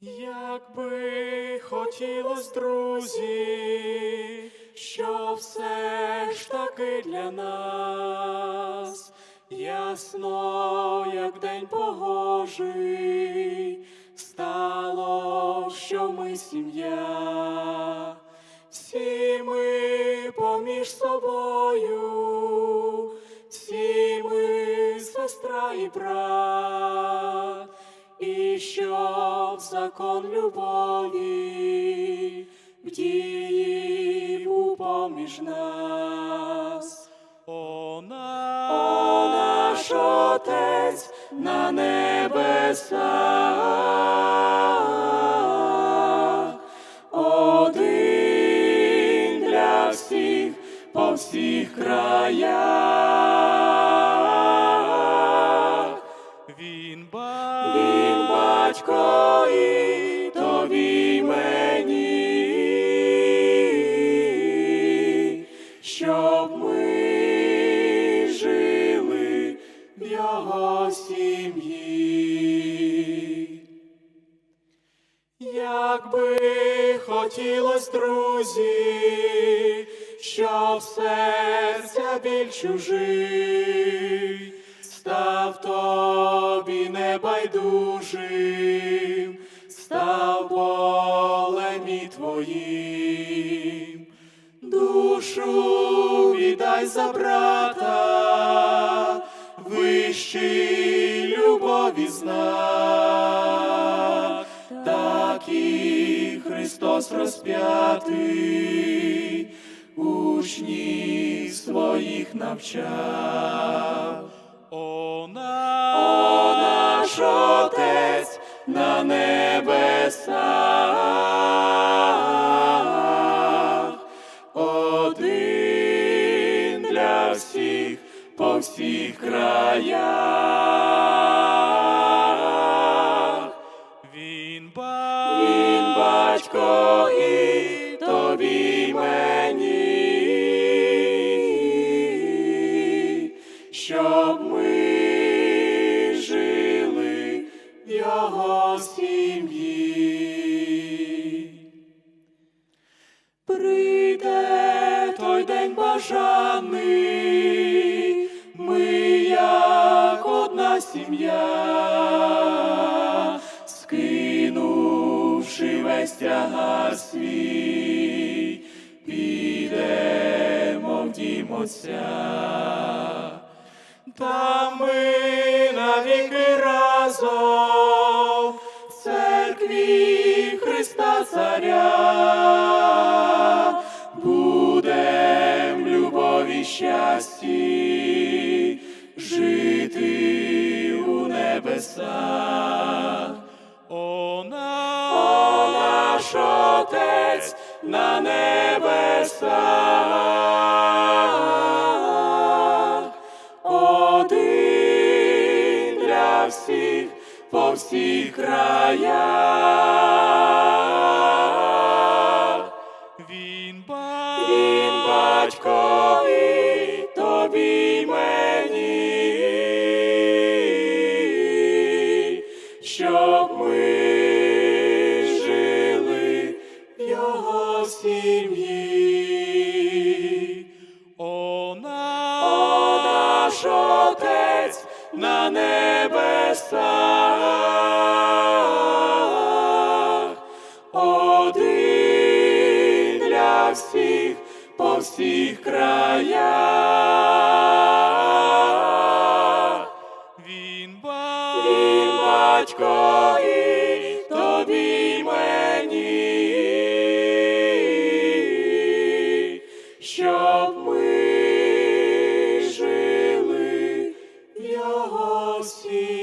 Якби хотілось, друзі, що все ж таки для нас ясно, як день погожий, стало, що ми сім'я, всі ми поміж собою, всі ми сестра і брат, щоб закон любові в дії поміж нас. О, на... О наш Отець на небесах, один для всіх по всіх краях. Батько і тобі мені, щоб ми жили в його сім'ї. Якби хотілось, друзі, щоб серця біль чужий, став тобі небайдужим, твоїм, душу віддай за брата, вищий любові знак, так і Христос розп'ятий, учнів своїх навчав. О, наш Отець на небесах, всіх по всіх краях. Він, ба... Він батько і тобі мені, щоб ми жили в його сім'ї. Прийде день бажаний, ми як одна сім'я, скинувши весь тягар свій, підемо в дім Отця. Там ми навіки разом в церкві Христа Царя щасті жити у небесах. О, наш Отець на небесах, один для всіх по всіх краях. Він, щоб ми жили в його сім'ї. О, наш Отець на небесах, один для всіх по всіх краях. батько, і тобі мені, щоб ми жили в його світі.